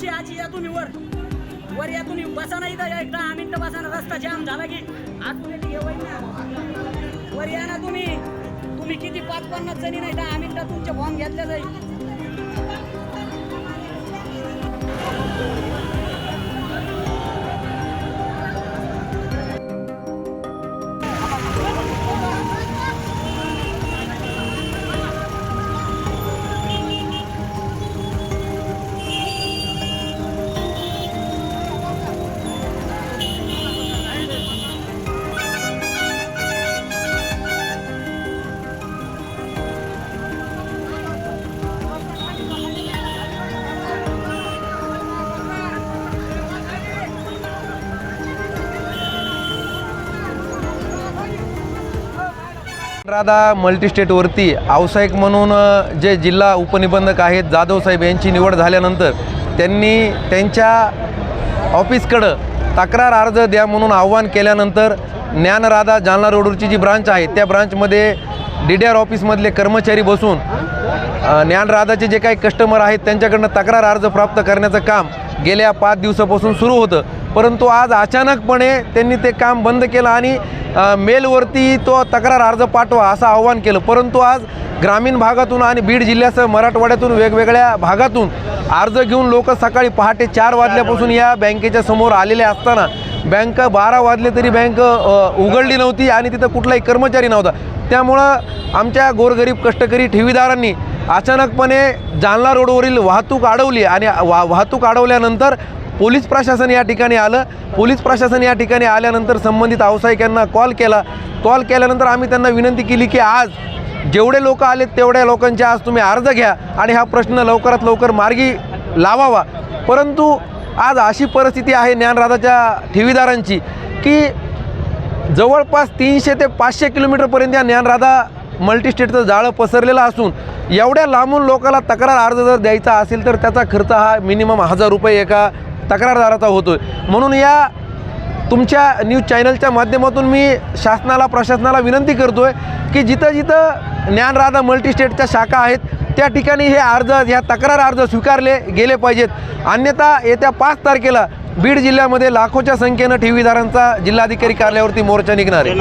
मावशी आजी या तुम्ही वर. वर या तुम्ही. बसा नाही इथं. एक दहा मिनिटं बसा ना. रस्ता जाम झाला की. आतमध्ये तुम्ही हे ना. वर या ना तुम्ही. तुम्ही किती पाच पन्नास जणी नाही दहा मिनिटात तुमचे फॉर्म घेतले जाईल. राधा मल्टीस्टेटवरती व्यावसायिक म्हणून जे जिल्हा उपनिबंधक आहेत जाधवसाहेब यांची निवड झाल्यानंतर त्यांनी त्यांच्या ऑफिसकडं तक्रार अर्ज द्या म्हणून आव्हान केल्यानंतर ज्ञानराधा जालना रोडवरची जी ब्रांच आहे त्या ब्रांचमध्ये डी डी आर ऑफिसमधले कर्मचारी बसून ज्ञानराधाचे जे काही कस्टमर आहेत त्यांच्याकडनं तक्रार अर्ज प्राप्त करण्याचं काम गेल्या पाच दिवसापासून सुरू होतं. परंतु आज अचानकपणे त्यांनी ते काम बंद केलं आणि मेलवरती तो तक्रार अर्ज पाठवा असं आव्हान केलं. परंतु आज ग्रामीण भागातून आणि बीड जिल्ह्यासह मराठवाड्यातून वेगवेगळ्या भागातून अर्ज घेऊन लोक सकाळी पहाटे चार वाजल्यापासून या बँकेच्या समोर आलेले असताना बँक बारा वाजले तरी बँक उघडली नव्हती आणि तिथं कुठलाही कर्मचारी नव्हता. त्यामुळं आमच्या गोरगरीब कष्टकरी ठेवीदारांनी अचानकपणे जालना रोडवरील वाहतूक अडवली आणि वा वाहतूक अडवल्यानंतर पोलीस प्रशासन या ठिकाणी आलं. पोलीस प्रशासन या ठिकाणी आल्यानंतर संबंधित व्यावसायिकांना कॉल केला. कॉल केल्यानंतर आम्ही त्यांना विनंती केली की आज जेवढे लोक आलेत तेवढ्या लोकांचे आज तुम्ही अर्ज घ्या आणि हा प्रश्न लवकरात लवकर मार्गी लावावा. परंतु आज अशी परिस्थिती आहे ज्ञानराधाच्या ठेवीदारांची की जवळपास तीनशे ते पाचशे किलोमीटरपर्यंत या ज्ञानराधा मल्टीस्टेटचं जाळं पसरलेलं असून एवढ्या लांबून लोकाला तक्रार अर्ज जर द्यायचा असेल तर त्याचा खर्च हा मिनिमम हजार रुपये एका तक्रारदाराचा होतो म्हणून या तुमच्या न्यूज चॅनलच्या माध्यमातून मी शासनाला प्रशासनाला विनंती करतो आहे की जिथं जिथं ज्ञानराधा मल्टीस्टेटच्या शाखा आहेत त्या ठिकाणी हे अर्ज ह्या तक्रार अर्ज स्वीकारले गेले पाहिजेत. अन्यथा येत्या पाच तारखेला बीड जिल्ह्यामध्ये लाखोच्या संख्येनं ठेवीदारांचा जिल्हाधिकारी कार्यालयावरती मोर्चा निघणार आहे.